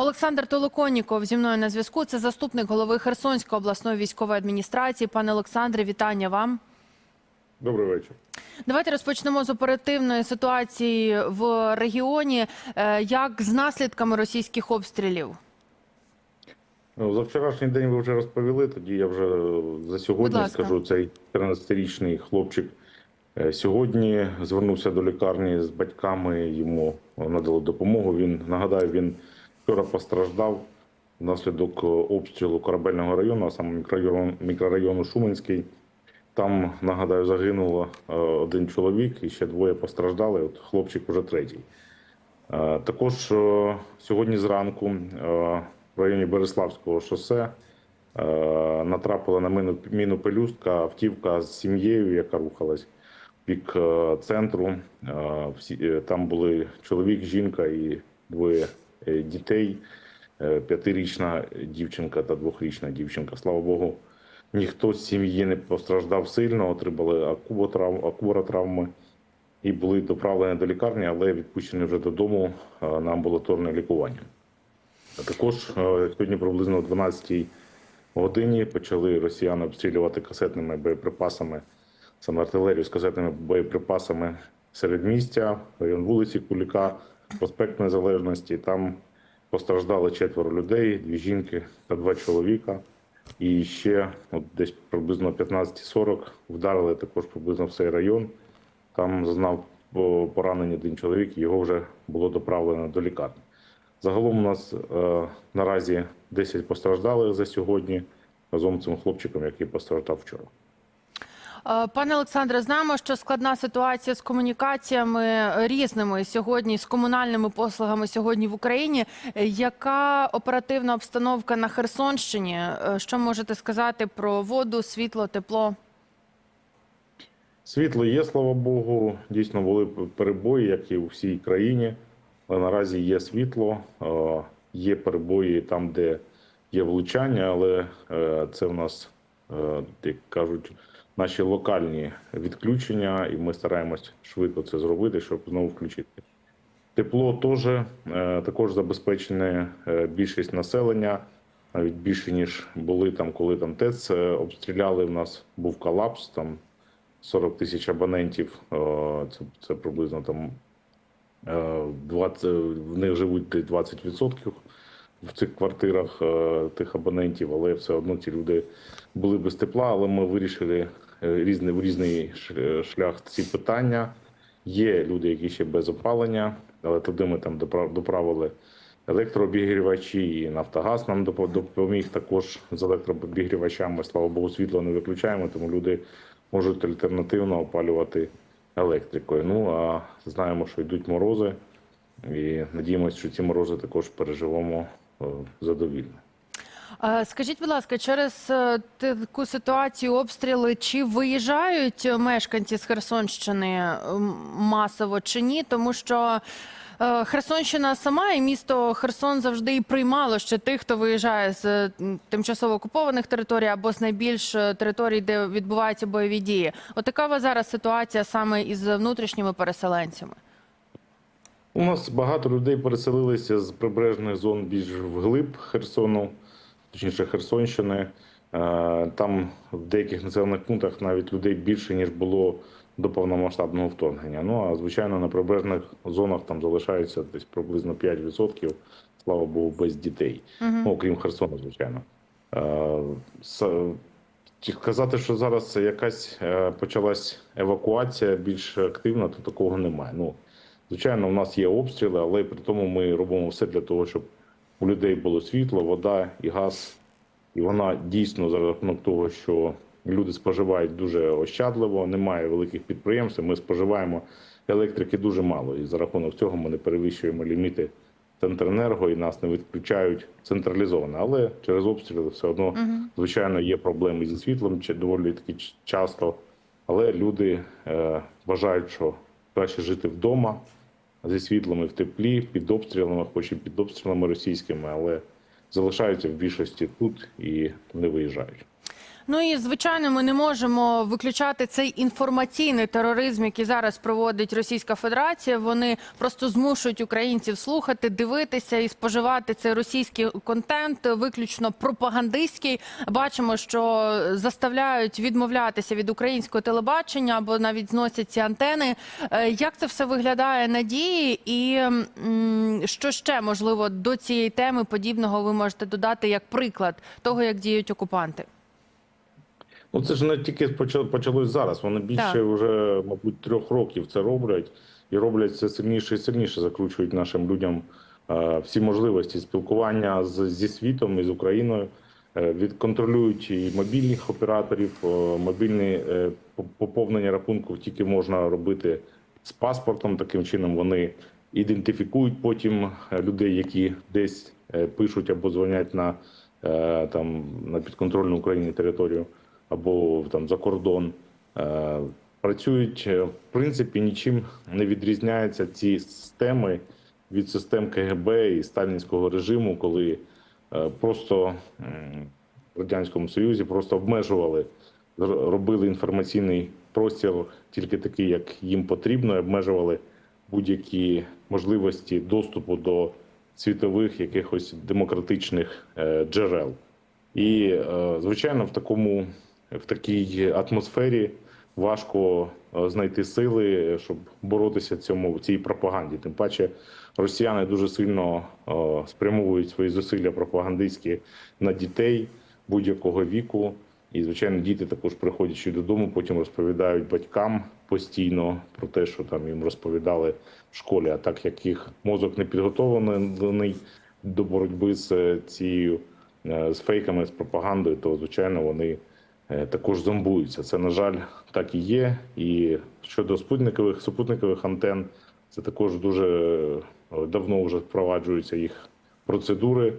Олександр Толоконіков зі мною на зв'язку. Це заступник голови Херсонської обласної військової адміністрації. Пане Олександре, вітання вам. Добрий вечір. Давайте розпочнемо з оперативної ситуації в регіоні. Е, Як з наслідками російських обстрілів? Ну, за вчорашній день ви вже розповіли. Тоді я вже е, за сьогодні скажу цей 13-річний хлопчик. е, Сьогодні звернувся до лікарні з батьками. Йому надали допомогу. Він нагадаю, він вчора постраждав внаслідок е, обстрілу корабельного району, а саме мікрорайону, Шуменський. Там нагадаю, загинуло е, один чоловік і ще двоє постраждали. От хлопчик уже третій. Е, Також сьогодні зранку в районі Береславського шосе натрапила на міну, пелюстка автівка з сім'єю, яка рухалась в бік центру. Там були чоловік, жінка і двоє дітей. Е, П'ятирічна дівчинка та двохрічна дівчинка. Слава Богу, ніхто з сім'ї не постраждав сильно, отримали акуботрав- акубаротравми і були доправлені до лікарні, але відпущені вже додому е, на амбулаторне лікування. А Також е, сьогодні приблизно о 12-й годині почали росіяни обстрілювати касетними боєприпасами, саме артилерію з касетними боєприпасами серед містя, район вулиці Куліка, проспект Незалежності. Там постраждали четверо людей, дві жінки та два чоловіка. І ще от десь приблизно о 15.40 вдарили також приблизно в цей район. Там зазнав о, поранення один чоловік, його вже було доправлено до лікарні. Загалом у нас е, наразі 10 постраждалих за сьогодні разом з цим хлопчиком, який постраждав вчора. Е, Пане Олександре, знаємо, що складна ситуація з комунікаціями різними сьогодні, з комунальними послугами сьогодні в Україні. Е, Яка оперативна обстановка на Херсонщині? Е, Що можете сказати про воду, світло, тепло? Світло є, слава Богу. Дійсно були перебої, як і у всій країні. Але наразі є світло, є перебої там, де є влучання, але це в нас, як кажуть, наші локальні відключення, і ми стараємось швидко це зробити, щоб знову включити. Тепло теж е, також забезпечене е, більшість населення, навіть більше ніж були там, коли там ТЕЦ е, обстріляли. В нас був колапс, там 40 тисяч абонентів. е, Це, це приблизно там е, 20, в них живуть десь 20% в цих квартирах е, тих абонентів, але все одно ці люди були без тепла. Але ми вирішили е, різний, в різний шлях ці питання. Є люди, які ще без опалення, але туди ми там доправили електрообігрівачі, і Нафтогаз нам допоміг також з електрообігрівачами. Слава Богу, світло не виключаємо, тому люди можуть альтернативно опалювати електрикою. Ну а знаємо, що йдуть морози, і надіємося, що ці морози також переживемо е, Е, Скажіть, будь ласка, через е, таку ситуацію обстріли чи виїжджають мешканці з Херсонщини масово чи ні? Тому що е, Херсонщина сама і місто Херсон завжди і приймало ще тих, хто виїжджає з тимчасово окупованих територій або з найбільш територій, де відбуваються бойові дії. От така у вас зараз ситуація саме із внутрішніми переселенцями. У нас багато людей переселилися з прибережних зон більш вглиб Херсону, точніше Херсонщини. Е, Там в деяких населених пунктах навіть людей більше, ніж було до повномасштабного вторгнення. Ну а звичайно, на прибережних зонах там залишається десь приблизно 5%, слава Богу, без дітей. Ну, окрім Херсону, звичайно. Е, Казати, що зараз якась е, почалась евакуація більш активна, то такого немає. Ну, Звичайно, у нас є обстріли, але при тому ми робимо все для того, щоб у людей було світло, вода і газ. І вона дійсно за рахунок того, що люди споживають дуже ощадливо, немає великих підприємств. Ми споживаємо електрики дуже мало. І за рахунок цього ми не перевищуємо ліміти Центренерго і нас не відключають централізовано. Але через обстріли все одно, звичайно, є проблеми зі світлом чи доволі таки часто. Але люди е, вважають, що краще жити вдома зі світлами в теплі, під обстрілами, хоч і під обстрілами російськими, але залишаються в більшості тут і не виїжджають. Ну і звичайно, ми не можемо виключати цей інформаційний тероризм, який зараз проводить Російська Федерація. Вони просто змушують українців слухати, дивитися і споживати цей російський контент, виключно пропагандистський. Бачимо, що заставляють відмовлятися від українського телебачення або навіть зносять ці антени. Е, Як це все виглядає на дії, і що ще можливо до цієї теми подібного ви можете додати як приклад того, як діють окупанти? Ну це ж не тільки поча- почалось зараз. Вони більше Так. вже, мабуть, трьох років це роблять і роблять це сильніше і сильніше, закручують нашим людям е, всі можливості спілкування з, зі світом і з Україною. Е, Відконтролюють і мобільних операторів, е, мобільне е, поповнення рахунку тільки можна робити з паспортом. Таким чином вони ідентифікують потім е, людей, які десь е, пишуть або дзвонять на е, там на підконтрольну Україні територію або там за кордон. Е, Працюють е, в принципі нічим не відрізняються ці системи від систем КГБ і сталінського режиму, коли е, просто в радянському союзі просто обмежували, робили інформаційний простір тільки такий, як їм потрібно, обмежували будь-які можливості доступу до світових якихось демократичних джерел. І, звичайно, в такому в такій атмосфері важко е, знайти сили, щоб боротися цьому цій пропаганді. Тим паче, росіяни дуже сильно е, спрямовують свої зусилля пропагандистські на дітей будь-якого віку. І, звичайно, діти також приходячи додому, потім розповідають батькам постійно про те, що там їм розповідали в школі. А так як їх мозок не підготовлений до боротьби з е, цією з фейками, з пропагандою, то звичайно вони також зомбуються. Це на жаль так і є. І щодо спутникових супутникових антен, це також дуже е, давно вже впроваджуються їх процедури.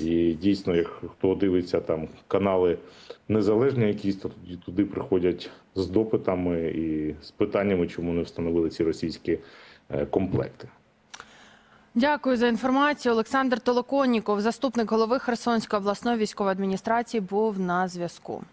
І дійсно, як хто дивиться там канали незалежні, якісь то тоді туди приходять з допитами і з питаннями, чому не встановили ці російські е, комплекти. Дякую за інформацію. Олександр Толоконніков, заступник голови Херсонської обласної військової адміністрації, був на зв'язку.